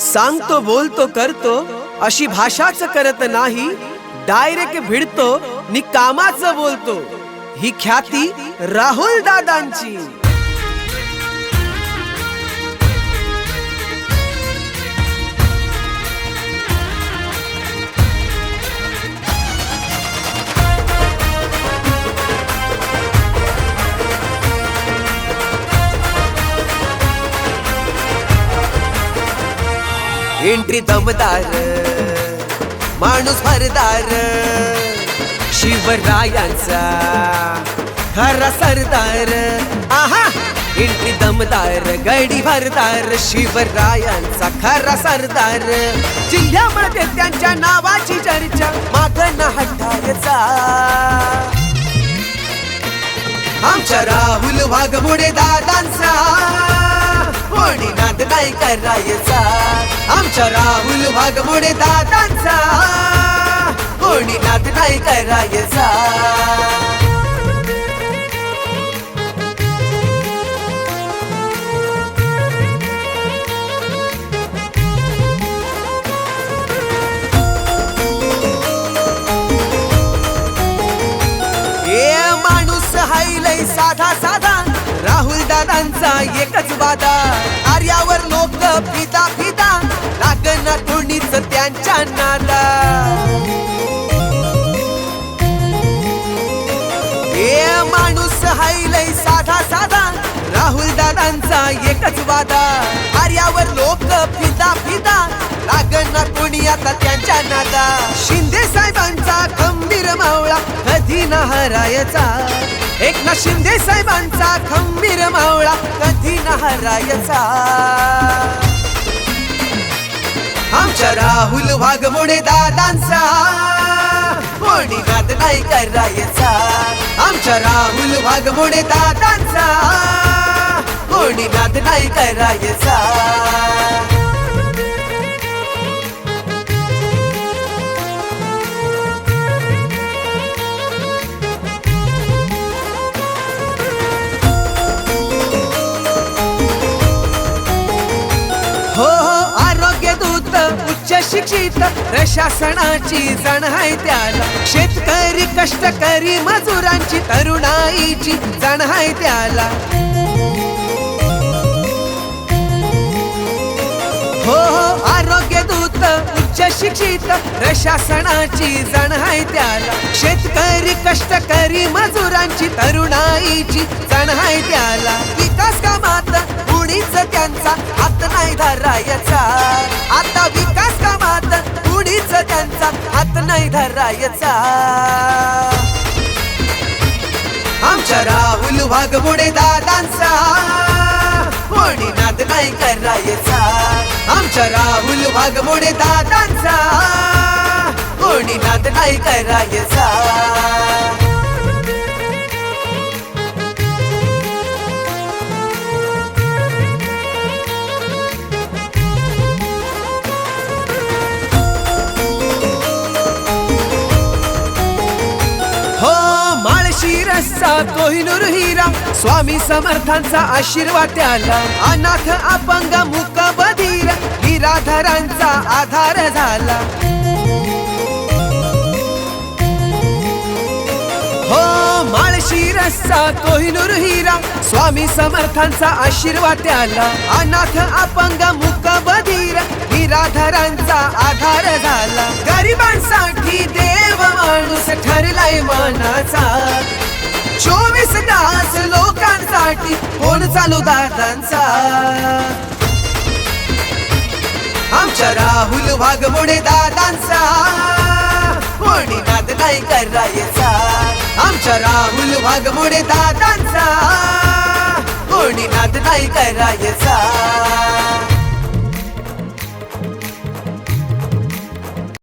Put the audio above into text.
सांगतो बोलतो करतो अशी भाषाच करत नाही. डायरेक्ट भिडतो नि कामाचं बोलतो. ही ख्याती राहुल दादांची. एंट्री दमदार माणूस भरदार शिवरायांचा खरा सरदार. आहा! एंट्री दमदार गडी भरदार शिवरायांचा खरा सरदार. जिल्ह्यामध्ये त्यांच्या नावाची चर्चा माग न हटायचा. आमच्या राहुल वाघमोडे दादांचा कोणी नाद नाही करायचा. आमच्या राहुल वाघमोडे दादांचा. कोणी नात नाही करायचा. माणूस हायलय साधा साधा. राहुल दादांचा एकच वादा. आर्यावर लोक पिता फिदा त्यांच्या नादा हे माणूस हायलय साधा साधा राहुल दादांचा एकच वादा. आर्यावर लोक फिदा फिदा लागना कोणी आता त्यांच्या नादा. शिंदे साहेबांचा खंबीर मावळा कधी ना हरायचा. एकनाथ शिंदे साहेबांचा खंबीर मावळा कधी ना हरायचा. राहुल वाघमोडे दादांचा. कोणी नाद नाही करायचा. आमच्या राहुल वाघमोडे दादांचा. कोणी नाद नाही करायचा. शिक्षित प्रशासनाची जण आहे त्याला. शेतकरी कष्टकरी मजुरांची तरुणाईची जण आहे त्याला. हो हो आरोग्य दूत उच्च शिक्षित प्रशासनाची जण आहे त्याला. शेतकरी कष्टकरी मजुरांची तरुणाईची जण आहे त्याला. विकास कामात कुणीच त्यांचा हात नाही धरायचा. नाही आमच्या राहुल वाघमोडे दादांचा. कोणी नाद नाही करायचा. आमच्या राहुल वाघमोडे दादांचा. कोणी नाद नाही करायचा. माळशी कोहिनूर हिरा. स्वामी समर्थांचा आशीर्वाद त्याला. अनाथ अपंग मुक बधीर निराधारांचा आधार झाला. हो माळशी रस्सा कोहिनूर हिरा. स्वामी समर्थांचा आशीर्वाद त्याला. अनाथ अपंग मुक बधीर निराधारांचा आधार झाला. गरिबांसाठी देव माणूस ठरलाय मानाचा. चोवीस तास लोकांसाठी कोण चालू दादांचा. आमच्या राहुल वाघमोडे दादांचा. कोणी नाद नाही करायचा आमच्या राहुल वाघमोडे दादांचा. कोणी नाद नाही करायचा